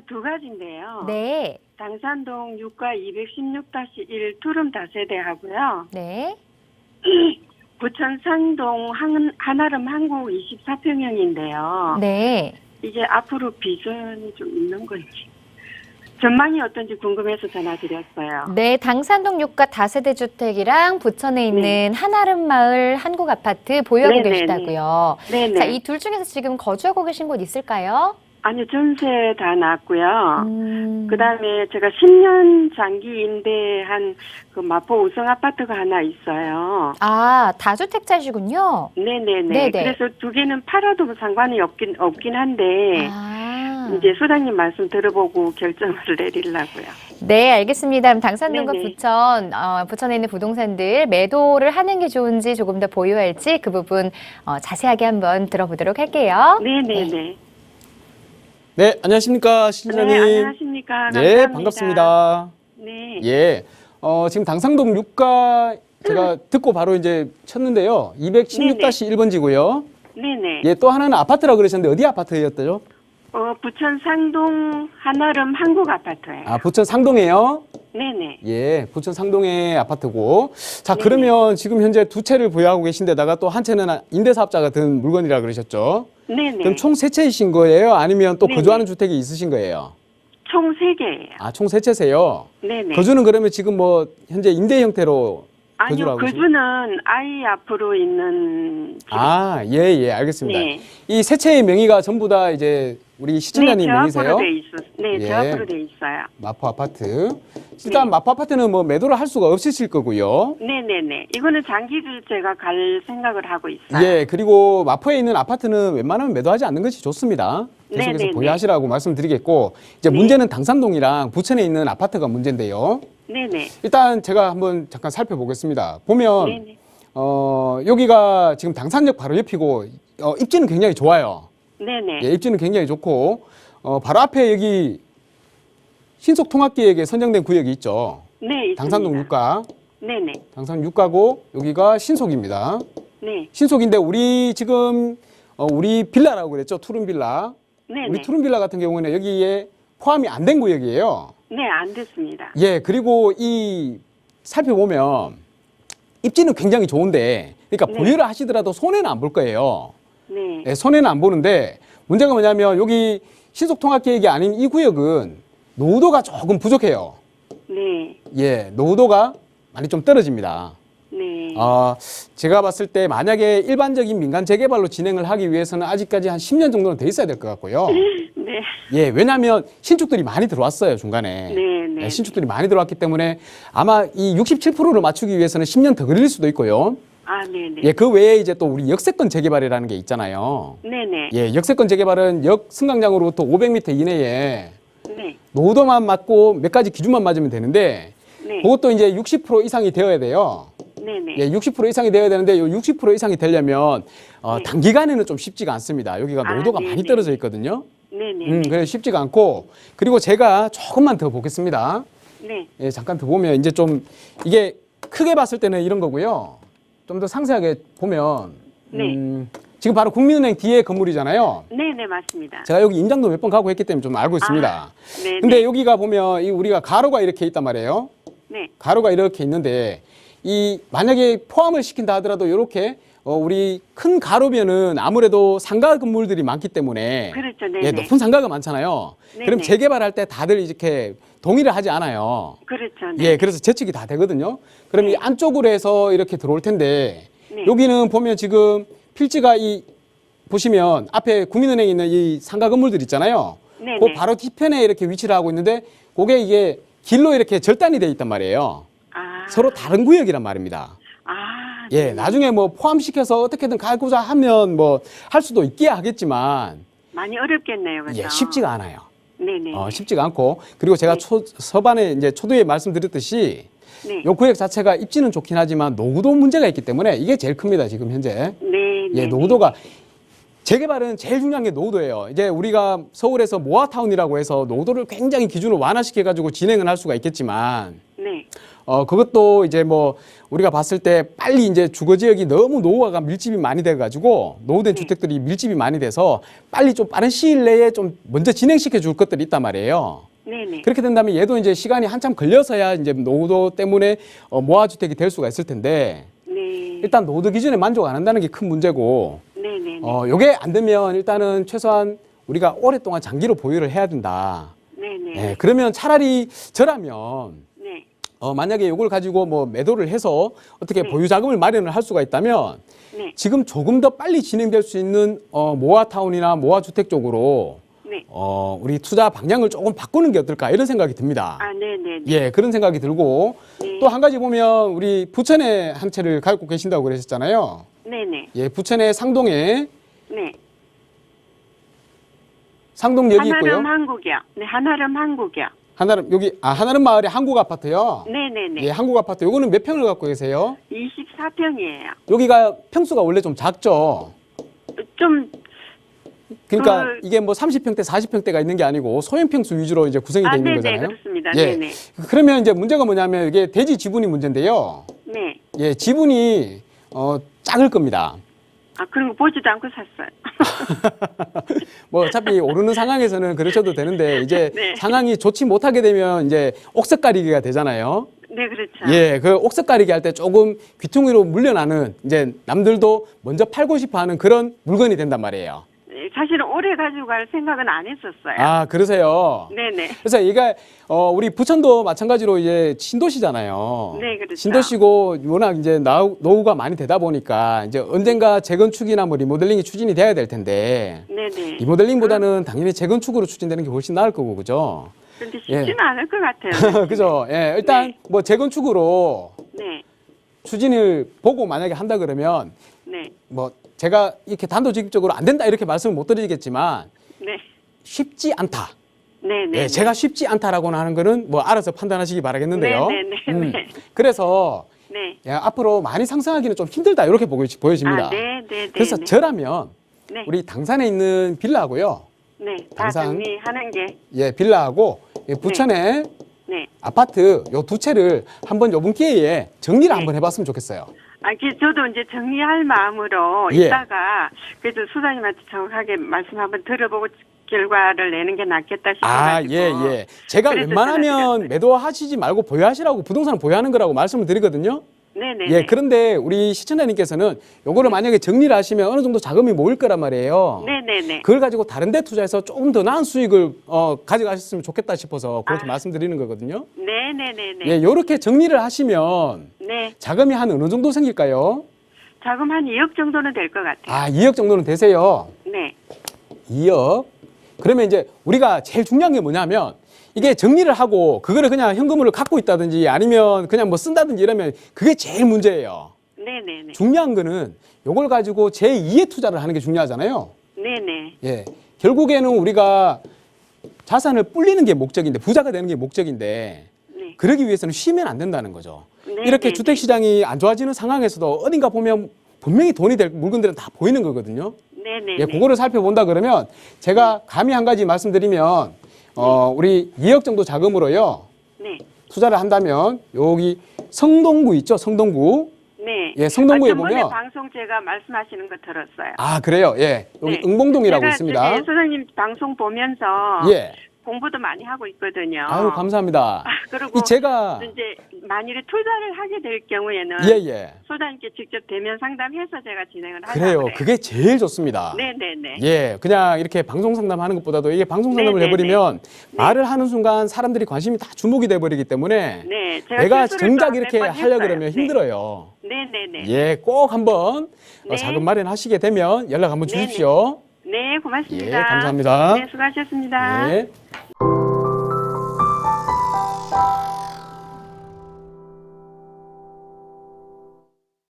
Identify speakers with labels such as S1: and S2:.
S1: 저는 두 가지인데요.
S2: 네.
S1: 당산동 6가 216-1 투룸 다세대 하고요.
S2: 네.
S1: 부천 상동 한, 한아름 항구 24평형인데요.
S2: 네.
S1: 이게 앞으로 비전이 좀 있는 건지 전망이 어떤지 궁금해서 전화드렸어요.
S2: 네, 당산동 6가 다세대 주택이랑 부천에 있는 한아름 마을 한국 아파트 보유하고
S1: 네, 네,
S2: 계시다고요.
S1: 네네.
S2: 자, 이 둘 중에서 지금 거주하고 계신 곳 있을까요?
S1: 아니요 전세 다 났고요.
S2: 음.
S1: 그 다음에 제가 10년 장기 임대한 그 마포 우성 아파트가 하나 있어요.
S2: 아, 다주택자시군요.
S1: 네네네.
S2: 네네.
S1: 그래서 두 개는 팔아도 상관이 없긴 없긴 한데
S2: 아.
S1: 이제 소장님 말씀 들어보고 결정을 내리려고요.
S2: 네, 알겠습니다. 그럼 당산동과
S1: 네네.
S2: 부천, 어, 부천에 있는 부동산들 매도를 하는 게 좋은지 조금 더 보유할지 그 부분 어, 자세하게 한번 들어보도록 할게요.
S1: 네네네.
S3: 네, 안녕하십니까,
S1: 네,
S3: 신지자님.
S1: 안녕하십니까.
S3: 네,
S1: 감사합니다.
S3: 반갑습니다.
S1: 네.
S3: 예. 어, 지금 당상동 6가 제가 듣고 바로 이제 쳤는데요. 216-1번 지고요.
S1: 네네.
S3: 예, 또 하나는 아파트라고 그러셨는데 어디 아파트였죠?
S1: 어, 부천 상동 한아름 한국 아파트예요.
S3: 아, 부천 상동에요.
S1: 네네.
S3: 예, 부천 상동의 아파트고. 자,
S1: 네네.
S3: 그러면 지금 현재 두 채를 보유하고 계신 데다가 또 한 채는 임대사업자가 든 물건이라 그러셨죠?
S1: 네네.
S3: 그럼 총 세 채이신 거예요? 아니면 또
S1: 네네.
S3: 거주하는 주택이 있으신 거예요?
S1: 총 세 개예요
S3: 아, 총 세 채세요?
S1: 네네.
S3: 거주는 그러면 지금 뭐 현재 임대 형태로
S1: 아니요,
S3: 거주를 하고
S1: 거주는 아이 앞으로 있는 집.
S3: 아, 예, 예, 알겠습니다.
S1: 네.
S3: 이 세 채의 명의가 전부 다 이제 우리 시청자님
S1: 네,
S3: 명의세요?
S1: 저 앞으로 돼 있어. 네,
S3: 예.
S1: 저 앞으로 돼 있어요.
S3: 마포 아파트. 일단
S1: 네.
S3: 마포 아파트는 뭐 매도를 할 수가 없으실 거고요.
S1: 네네네. 이거는 장기를 제가 갈 생각을 하고 있어요.
S3: 예, 그리고 마포에 있는 아파트는 웬만하면 매도하지 않는 것이 좋습니다. 계속해서
S1: 네네네.
S3: 보유하시라고 말씀드리겠고, 이제
S1: 네.
S3: 문제는 당산동이랑 부천에 있는 아파트가 문제인데요.
S1: 네네.
S3: 일단 제가 한번 잠깐 살펴보겠습니다. 보면,
S1: 네네.
S3: 어, 여기가 지금 당산역 바로 옆이고, 어, 입지는 굉장히 좋아요.
S1: 네네.
S3: 예, 입지는 굉장히 좋고 어, 바로 앞에 여기 신속 통합기획에 선정된 구역이 있죠.
S1: 네, 있습니다.
S3: 당산동 6가,
S1: 네 네.
S3: 당산 6가고 여기가 신속입니다.
S1: 네.
S3: 신속인데 우리 지금 어, 우리 빌라라고 그랬죠. 투룸 빌라.
S1: 네네.
S3: 우리 투룸 빌라 같은 경우는 여기에 포함이 안 된 구역이에요.
S1: 네, 안 됐습니다.
S3: 예, 그리고 이 살펴보면 입지는 굉장히 좋은데, 그러니까
S1: 네.
S3: 보유를 하시더라도 손해는 안 볼 거예요.
S1: 네.
S3: 예, 손해는 안 보는데 문제가 뭐냐면 여기 신속통합 계획이 아닌 이 구역은 노후도가 조금 부족해요.
S1: 네.
S3: 예, 노후도가 많이 좀 떨어집니다.
S1: 네.
S3: 아, 제가 봤을 때 만약에 일반적인 민간 재개발로 진행을 하기 위해서는 아직까지 한 10년 정도는 돼 있어야 될 것 같고요.
S1: 네.
S3: 예, 왜냐하면 신축들이 많이 들어왔어요 중간에.
S1: 네, 네.
S3: 예, 신축들이 많이 들어왔기 때문에 아마 이 67%를 맞추기 위해서는 10년 더 걸릴 수도 있고요.
S1: 아, 네 네.
S3: 예, 그 외에 이제 또 우리 역세권 재개발이라는 게 있잖아요.
S1: 네 네.
S3: 예, 역세권 재개발은 역 승강장으로부터 500m 이내에
S1: 네.
S3: 노후도만 맞고 몇 가지 기준만 맞으면 되는데
S1: 네.
S3: 그것도 이제 60% 이상이 되어야 돼요.
S1: 네네.
S3: 예, 60% 이상이 되어야 되는데 요 60% 이상이 되려면 어,
S1: 네.
S3: 단기간에는 좀 쉽지가 않습니다. 여기가
S1: 아,
S3: 노후도가
S1: 네네.
S3: 많이 떨어져 있거든요.
S1: 네네.
S3: 음, 그래서 쉽지가 않고 그리고 제가 조금만 더 보겠습니다.
S1: 네.
S3: 예, 잠깐 더 보면 이제 좀 이게 크게 봤을 때는 이런 거고요. 좀 더 상세하게 보면
S1: 네.
S3: 음, 지금 바로 국민은행 뒤에 건물이잖아요.
S1: 네 네, 맞습니다.
S3: 제가 여기 임장도 몇 번 가고 했기 때문에 좀 알고 있습니다.
S1: 아, 네네.
S3: 근데 여기가 보면 이 우리가 가로가 이렇게 있단 말이에요.
S1: 네.
S3: 가로가 이렇게 있는데 이 만약에 포함을 시킨다 하더라도 이렇게 어, 우리 큰 가로면은 아무래도 상가 건물들이 많기 때문에
S1: 그렇죠. 네네.
S3: 예, 높은 상가가 많잖아요.
S1: 네네.
S3: 그럼 재개발할 때 다들 이렇게 동의를 하지 않아요.
S1: 그렇죠. 네.
S3: 예, 그래서 재측이 다 되거든요. 그럼 이 안쪽으로 해서 이렇게 들어올 텐데
S1: 네.
S3: 여기는 보면 지금 필지가 이 보시면 앞에 국민은행 에 있는 이 상가 건물들 있잖아요.
S1: 네네.
S3: 그 바로 뒤편에 이렇게 위치를 하고 있는데 그게 이게 길로 이렇게 절단이 돼 있단 말이에요.
S1: 아.
S3: 서로 다른 구역이란 말입니다.
S1: 아.
S3: 예,
S1: 네네.
S3: 나중에 뭐 포함시켜서 어떻게든 가고자 하면 뭐 할 수도 있게 하겠지만
S1: 많이 어렵겠네요. 그죠?
S3: 예, 쉽지가 않아요.
S1: 네네.
S3: 어, 쉽지가 않고 그리고 제가
S1: 네.
S3: 초, 서반에 이제 초두에 말씀드렸듯이
S1: 네.
S3: 요 구역 자체가 입지는 좋긴 하지만 노후도 문제가 있기 때문에 이게 제일 큽니다 지금 현재
S1: 네.
S3: 예
S1: 네.
S3: 노후도가 재개발은 제일 중요한 게 노후도예요 이제 우리가 서울에서 모아타운이라고 해서 노후도를 굉장히 기준을 완화시켜 가지고 진행을 할 수가 있겠지만
S1: 네.
S3: 어, 그것도 이제 뭐 우리가 봤을 때 빨리 이제 주거 지역이 너무 노후화가 밀집이 많이 돼 가지고 노후된
S1: 네.
S3: 주택들이 밀집이 많이 돼서 빨리 좀 빠른 시일 내에 좀 먼저 진행시켜 줄 것들이 있단 말이에요.
S1: 네네.
S3: 그렇게 된다면 얘도 이제 시간이 한참 걸려서야 이제 노후도 때문에 어, 모아주택이 될 수가 있을 텐데
S1: 네.
S3: 일단 노후 기준에 만족 안 한다는 게 큰 문제고
S1: 네네네.
S3: 어, 요게 안 되면 일단은 최소한 우리가 오랫동안 장기로 보유를 해야 된다.
S1: 네네.
S3: 예, 그러면 차라리 저라면
S1: 네.
S3: 어, 만약에 이걸 가지고 뭐 매도를 해서 어떻게
S1: 네.
S3: 보유 자금을 마련을 할 수가 있다면
S1: 네.
S3: 지금 조금 더 빨리 진행될 수 있는 어, 모아타운이나 모아주택 쪽으로
S1: 네.
S3: 어, 우리 투자 방향을 조금 바꾸는 게 어떨까 이런 생각이 듭니다.
S1: 아, 네네.
S3: 예, 그런 생각이 들고
S1: 네.
S3: 또 한 가지 보면 우리 부천에 한 채를 갖고 계신다고 그러셨잖아요.
S1: 네 네.
S3: 예, 부천의 상동에
S1: 네.
S3: 상동역이 있고요.
S1: 한아름 한국이요. 네, 한아름 한국이요.
S3: 하나름 여기 아 하나름 마을에 한국 아파트요.
S1: 네 네 네.
S3: 예, 한국 아파트. 요거는 몇 평을 갖고 계세요?
S1: 24평이에요.
S3: 여기가 평수가 원래 좀 작죠.
S1: 좀,
S3: 그러니까
S1: 그-
S3: 이게 뭐 30평대, 40평대가 있는 게 아니고 소형 평수 위주로 이제 구성이
S1: 아,
S3: 되어 있는
S1: 네네,
S3: 거잖아요.
S1: 그렇습니다.
S3: 예.
S1: 네네.
S3: 그러면 이제 문제가 뭐냐면 이게 대지 지분이 문제인데요.
S1: 네.
S3: 예, 지분이 어 작을 겁니다.
S1: 아, 그런 거 보지도 않고 샀어요.
S3: 뭐 어차피 오르는 상황에서는 그러셔도 되는데 이제
S1: 네.
S3: 상황이 좋지 못하게 되면 이제 옥석 가리기가 되잖아요.
S1: 네, 그렇죠.
S3: 예, 그 옥석 가리기 할 때 조금 귀퉁이로 물려나는 이제 남들도 먼저 팔고 싶어 하는 그런 물건이 된단 말이에요.
S1: 네, 사실은 오래 가지고 갈 생각은 안 했었어요.
S3: 아, 그러세요.
S1: 네네.
S3: 그래서 얘가 어 우리 부천도 마찬가지로 이제 신도시잖아요.
S1: 네, 그렇죠.
S3: 신도시고 워낙 이제 나우- 노후가 많이 되다 보니까 이제 언젠가 재건축이나 뭐 리모델링이 추진이 돼야 될 텐데
S1: 네네.
S3: 리모델링보다는 당연히 재건축으로 추진되는 게 훨씬 나을 거고 그죠?
S1: 근데
S3: 예.
S1: 쉽지는 않을 것 같아요.
S3: 그죠? 예, 일단
S1: 네.
S3: 뭐 재건축으로
S1: 네.
S3: 추진을 보고 만약에 한다 그러면
S1: 네.
S3: 뭐 제가 이렇게 단도직입적으로 안 된다 이렇게 말씀을 못 드리겠지만
S1: 네.
S3: 쉽지 않다.
S1: 네네.
S3: 예, 제가 쉽지 않다라고 하는 거는 뭐 알아서 판단하시기 바라겠는데요.
S1: 네, 네, 네,
S3: 음,
S1: 네.
S3: 그래서
S1: 네.
S3: 예, 앞으로 많이 상승하기는 좀 힘들다 이렇게 보여, 보여집니다.
S1: 아, 네, 네, 네.
S3: 그래서
S1: 네.
S3: 저라면
S1: 네.
S3: 우리 당산에 있는 빌라고요.
S1: 네. 다
S3: 당산.
S1: 정리하는 게.
S3: 예, 빌라하고 예, 부천에
S1: 네.
S3: 아파트 요 두 채를 한번 요번 기회에 정리를
S1: 네.
S3: 한번 해봤으면 좋겠어요.
S1: 아, 그 저도 이제 정리할 마음으로
S3: 예.
S1: 있다가 그래도 수사님한테 정확하게 말씀 한번 들어보고 결과를 내는 게 낫겠다
S3: 아,
S1: 싶어가지고.
S3: 예, 예. 제가 웬만하면
S1: 전화드렸어요.
S3: 매도하시지 말고 보유하시라고 부동산을 보유하는 거라고 말씀을 드리거든요.
S1: 네네.
S3: 예, 그런데 우리 시청자님께서는 요거를 만약에 정리를 하시면 어느 정도 자금이 모일 거란 말이에요.
S1: 네네네.
S3: 그걸 가지고 다른 데 투자해서 조금 더 나은 수익을 어, 가져가셨으면 좋겠다 싶어서 그렇게
S1: 아.
S3: 말씀드리는 거거든요.
S1: 네네네네.
S3: 예, 요렇게 정리를 하시면
S1: 네.
S3: 자금이 한 어느 정도 생길까요?
S1: 자금 한 2억 정도는 될 것 같아요.
S3: 아, 2억 정도는 되세요.
S1: 네.
S3: 2억. 그러면 이제 우리가 제일 중요한 게 뭐냐면 이게 정리를 하고 그거를 그냥 현금으로 갖고 있다든지 아니면 그냥 뭐 쓴다든지 이러면 그게 제일 문제예요.
S1: 네네네.
S3: 중요한 거는 요걸 가지고 제2의 투자를 하는 게 중요하잖아요.
S1: 네네.
S3: 예. 결국에는 우리가 자산을 불리는 게 목적인데 부자가 되는 게 목적인데
S1: 네.
S3: 그러기 위해서는 쉬면 안 된다는 거죠.
S1: 네,
S3: 이렇게
S1: 네,
S3: 주택 시장이 안 좋아지는 상황에서도 어딘가 보면 분명히 돈이 될 물건들은 다 보이는 거거든요.
S1: 네네.
S3: 예, 그거를 살펴본다 그러면 제가 감히 한 가지 말씀드리면 어, 우리 2억 정도 자금으로요.
S1: 네.
S3: 투자를 한다면 여기 성동구 있죠? 성동구.
S1: 네.
S3: 예, 성동구에
S1: 아,
S3: 보면
S1: 방송 제가 말씀하시는 거 들었어요.
S3: 아, 그래요. 예. 여기
S1: 네.
S3: 응봉동이라고 있습니다.
S1: 저기 소장님 방송 보면서
S3: 예.
S1: 공부도 많이 하고 있거든요.
S3: 아유, 감사합니다.
S1: 아, 그리고
S3: 이 제가
S1: 이제 만일에 투자를 하게 될 경우에는
S3: 예, 예.
S1: 소장님께 직접 대면 상담해서 제가 진행을 하려고
S3: 그래요.
S1: 그래요.
S3: 그게 제일 좋습니다.
S1: 네 네 네.
S3: 예, 그냥 이렇게 방송 상담하는 것보다도 이게 방송 상담을
S1: 네네네.
S3: 해버리면 말을 하는 순간 사람들이 관심이 다 주목이 돼버리기 때문에
S1: 네. 제가
S3: 내가
S1: 실수를
S3: 정작 이렇게
S1: 번
S3: 하려
S1: 했어요.
S3: 그러면
S1: 네.
S3: 힘들어요.
S1: 네 네 네.
S3: 예, 꼭 한번 어,
S1: 네.
S3: 자금 마련하시게 되면 연락 한번
S1: 네네.
S3: 주십시오.
S1: 네, 고맙습니다.
S3: 예, 감사합니다.
S1: 네, 수고하셨습니다.
S3: 예.